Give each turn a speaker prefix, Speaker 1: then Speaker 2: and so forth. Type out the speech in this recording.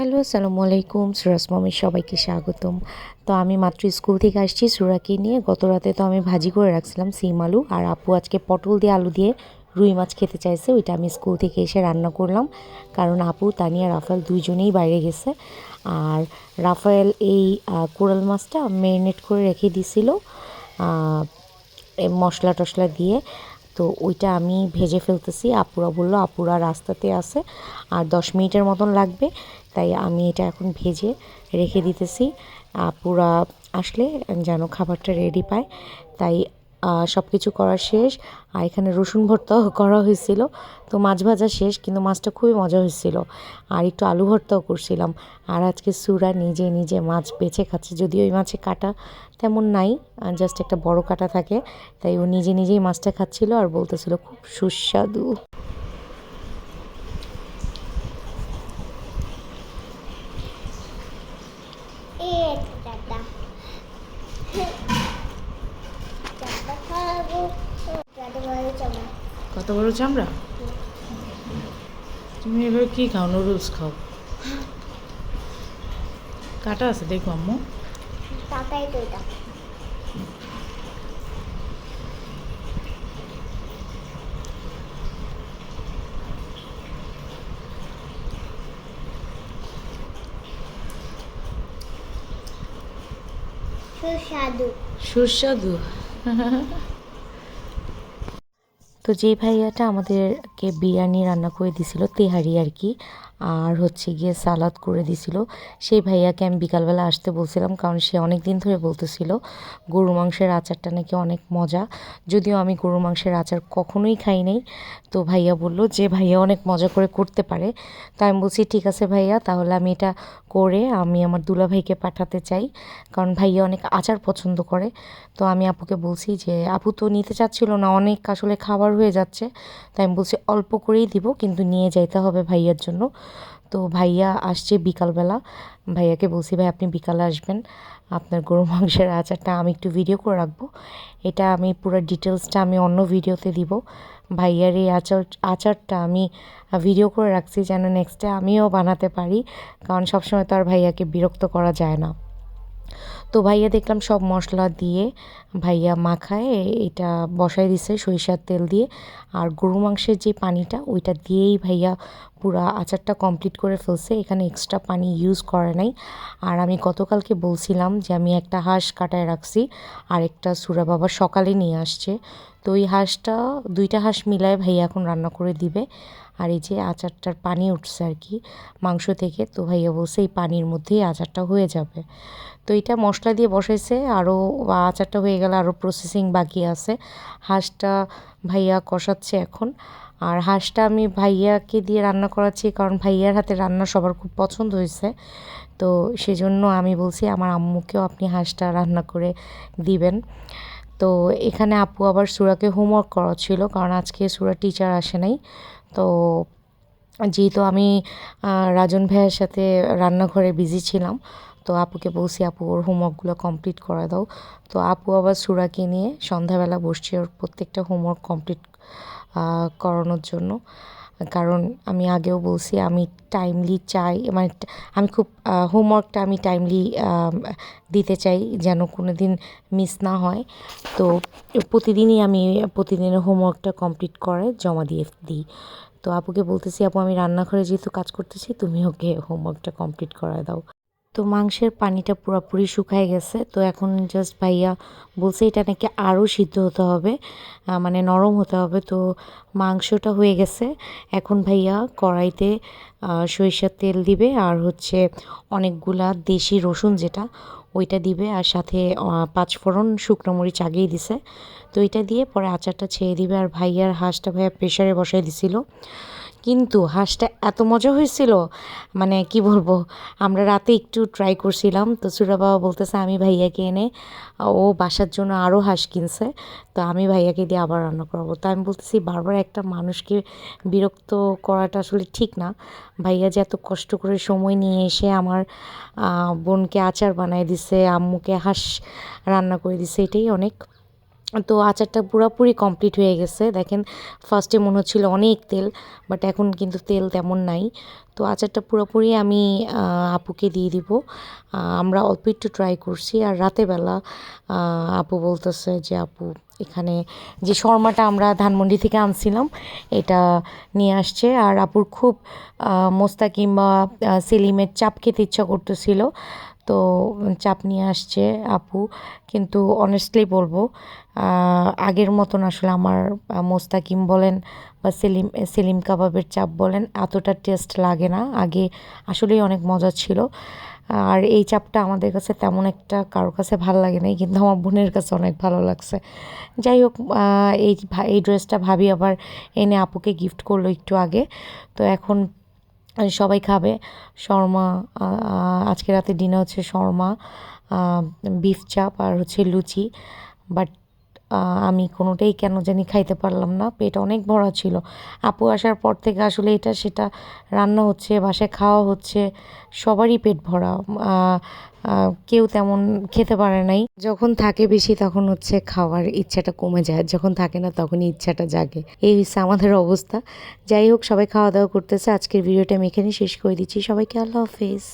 Speaker 1: Hello আসসালামু আলাইকুম সুরাজ মামির সবাইকে স্বাগতম। তো আমি মাত্র স্কুল থেকে আসছি সুরাকে নিয়ে। গত রাতে তো আমি ভাজি করে রাখছিলাম সিম আলু, আর আপু আজকে পটল দিয়ে আলু দিয়ে রুই মাছ খেতে চাইছে। ওইটা আমি স্কুল থেকে এসে রান্না করলাম। কারণ আপু তানিয়া রাফায়েল দুইজনেই বাইরে গেছে। আর রাফায়েল এই কোরাল মাছটা ম্যারিনেট করে রেখে দিছিল মশলা টশলা দিয়ে। তো ওইটা আমি ভেজে ফেলতেছি। আপুরা বলল, আপুরা রাস্তাতে আছে, আর দশ মিনিটের মতন লাগবে। তাই আমি এটা এখন ভেজে রেখে দিতেছি। আপুরা আসলে যেন খাবারটা রেডি পায়। তাই সব কিছু করা শেষ। আর এখানে রসুন ভর্তাও করা হয়েছিল। তো মাছ ভাজা শেষ, কিন্তু মাছটা খুবই মজা হয়েছিল। আর একটু আলু ভর্তাও করছিলাম। আর আজকে সুরা নিজে নিজে মাছ বেছে খাচ্ছে। যদিও ওই মাছে কাটা তেমন নাই জাস্ট একটা বড় কাটা থাকে। তাই ও নিজে নিজেই মাছটা খাচ্ছিল আর বলতেছিল, খুব সুস্বাদু
Speaker 2: এক দাদা চাপা খাব দাদা ভালো চাপা
Speaker 3: কত বড় চামড়া? তুমি এবার কি খাও? নুডলস খাও। কাটা আছে দেখো আম্মু।
Speaker 2: টাকাই তো এটা। সুস্বাদু।
Speaker 3: সুস্বাদু।
Speaker 1: তো যে ভাইয়াটা আমাদেরকে বিরিয়ানি রান্না করে দিছিল তেহারি আর কি আর হচ্ছে গিয়ে সালাদ করে দিছিল। সেই ভাইয়াকে আমি বিকালবেলা আসতে বলছিলাম, কারণ সে অনেক দিন ধরে বলতেছিল গরু মাংসের আচারটা নাকি অনেক মজা। যদিও আমি গরু মাংসের আচার কখনোই খাই নাই। তো ভাইয়া বলল যে ভাইয়া অনেক মজা করে করতে পারে। তো আমি বলছি, ঠিক আছে ভাইয়া, তাহলে আমি এটা করে আমি আমার দুলা ভাইকে পাঠাতে চাই। কারণ ভাইয়া অনেক আচার পছন্দ করে। তো আমি আপুকে বলছি যে, আপু তো নিতে চাচ্ছিল না, অনেক আসলে খাবার হয়ে যাচ্ছে। তাই আমি বলছি, অল্প করেই দিব, কিন্তু নিয়ে যাইতে হবে ভাইয়ার জন্য। তো ভাইয়া আসছে বিকালবেলা। ভাইয়াকে বলছি, ভাই, আপনি বিকালে আসবেন। আপনার গরু মাংসের আচারটা আমি একটু ভিডিও করে রাখব। এটা আমি পুরো ডিটেলসটা আমি অন্য ভিডিওতে দিব। ভাইয়ার এই আচার, আচারটা আমি ভিডিও করে রাখছি যেন নেক্সটে আমিও বানাতে পারি। কারণ সবসময় তো আর ভাইয়াকে বিরক্ত করা যায় না। তো ভাইয়া দেখলাম সব মশলা দিয়ে ভাইয়া মাখায়, এটা বসাই দিছে সরিষার তেল দিয়ে। আর গরু মাংসের যে পানিটা, ওইটা দিয়েই ভাইয়া পুরা আচারটা কমপ্লিট করে ফেলছে, এখানে এক্সট্রা পানি ইউজ করে নাই। আর আমি গতকালকে বলছিলাম যে আমি একটা হাঁস কাটায় রাখছি, আর একটা সুরা বাবা সকালে নিয়ে আসছে। তো ওই হাঁসটা, দুইটা হাঁস মিলায় ভাইয়া এখন রান্না করে দিবে। আর এই যে আচারটার পানি উঠছে আর কি, মাংস থেকে, তো ভাইয়া বলছে এই পানির মধ্যেই আচারটা হয়ে যাবে। তো এটা মশলা দিয়ে বসাইছে আরও আচারটা হয়ে গেলে আরও প্রসেসিং বাকি আছে। হাঁসটা ভাইয়া কষাচ্ছে এখন। আর হাঁসটা আমি ভাইয়াকে দিয়ে রান্না করাচ্ছি, কারণ ভাইয়ার হাতে রান্না সবার খুব পছন্দ হয়েছে। তো সেজন্য আমি বলছি, আমার আম্মুকেও আপনি হাঁসটা রান্না করে দিবেন। তো এখানে আপু আবার সুরাকে হোমওয়ার্ক করাচ্ছিল, কারণ আজকে সুরা টিচার আসে নাই। তো যেহেতু আমি রাজন ভাইয়ের সাথে রান্নাঘরে বিজি ছিলাম, তো আপুকে বলছি, আপু, ওর হোমওয়ার্কগুলো কমপ্লিট করে দাও। তো আপু আবার সুরাকে নিয়ে সন্ধ্যাবেলা বসছে, ওর প্রত্যেকটা হোমওয়ার্ক কমপ্লিট করানোর জন্য। কারণ আমি আগেও বলছি, আমি টাইমলি চাই মানে আমি খুব হোমওয়ার্কটা আমি টাইমলি দিতে চাই যেন কোনো দিন মিস না হয়। তো প্রতিদিনই আমি প্রতিদিনের হোমওয়ার্কটা কমপ্লিট করে জমা দিয়ে দিই। তো আপুকে বলতেছি, আপু, আমি রান্নাঘরে যেহেতু কাজ করতেছি তুমি ওকে হোমওয়ার্কটা কমপ্লিট করায় দাও। তো মাংসের পানিটা পুরোপুরি শুকায় গেছে। তো এখন জাস্ট ভাইয়া বলছে এটা নাকি আরও সিদ্ধ হতে হবে মানে নরম হতে হবে। তো মাংসটা হয়ে গেছে। এখন ভাইয়া কড়াইতে সরিষার তেল দিবে আর হচ্ছে অনেকগুলা দেশি রসুন যেটা, ওইটা দিবে আর সাথে পাঁচফোড়ন শুকনো মরিচ আগেই দিছে। তো এটা দিয়ে পরে আচারটা ছেড়ে দিবে আর ভাইয়ার হাঁসটা ভাইয়া প্রেশারে বসাই দিছিল। কিন্তু হাঁসটা এত মজা হয়েছিল মানে কি বলব, আমরা রাতে একটু ট্রাই করছিলাম, তো সুরা বাবা বলতেছে, আমি ভাইয়াকে এনে, ও বাসার জন্য আরও হাঁস কিনছে, তো আমি ভাইয়াকে দিয়ে আবার রান্না করাবো। তো আমি বলতেছি, বারবার একটা মানুষকে বিরক্ত করাটা আসলে ঠিক না। ভাইয়া যে এত কষ্ট করে সময় নিয়ে এসে আমার বোনকে আচার বানায় দিছে, আম্মুকে হাঁস রান্না করে দিছে, এটাই অনেক। তো আচারটা পুরোপুরি কমপ্লিট হয়ে গেছে। দেখেন ফার্স্টে মনে হচ্ছিল অনেক তেল বাট এখন কিন্তু তেল তেমন নাই। তো আচারটা পুরোপুরি আমি আপুকে দিয়ে দিব। আমরা অল্প একটু ট্রাই করছি। আর রাতেবেলা আপু বলতেছে যে, আপু, এখানে যে শর্মাটা আমরা ধানমন্ডি থেকে আনছিলাম, এটা নিয়ে আসছে। আর আপুর খুব মোস্তাকিম বা সেলিমের চাপ খেতে ইচ্ছা করতেছিল। তো চাপ নিয়ে আসছে আপু। কিন্তু অনেস্টলি বলব আগের মতন আসলে আমার মোস্তাকিম বলেন বা সেলিম সেলিম কাবাবের চাপ বলেন এতটা টেস্ট লাগে না। আগে আসলেই অনেক মজা ছিল। আর এই চাপটা আমাদের কাছে তেমন একটা কারোর কাছে ভালো লাগে নাই, কিন্তু আমার বোনের কাছে অনেক ভালো লাগছে। যাই হোক এই এই ড্রেসটা ভাবি আবার এনে আপুকে গিফট করল একটু আগে। তো এখন সবাই খাবে। শর্মা আজকে রাতে ডিনার হচ্ছে শর্মা বিফ চাপ আর হচ্ছে লুচি। বাট আমি কোনোটাই কেন জানি খাইতে পারলাম না, পেট অনেক ভরা ছিল। আপু আসার পর থেকে আসলে এটা সেটা রান্না হচ্ছে, বাসায় খাওয়া হচ্ছে, সবারই পেট ভরা। কেউ তেমন খেতে পারে নাই। যখন থাকে বেশি তখন হচ্ছে খাওয়ার ইচ্ছাটা কমে যায়, যখন থাকে না তখনই ইচ্ছাটা জাগে। এই হচ্ছে আমাদের অবস্থা। যাই হোক, সবাই খাওয়া দাওয়া করতেছে। আজকের ভিডিওটা আমি এখানে শেষ করে দিচ্ছি। সবাইকে আল্লাহ হাফেজ।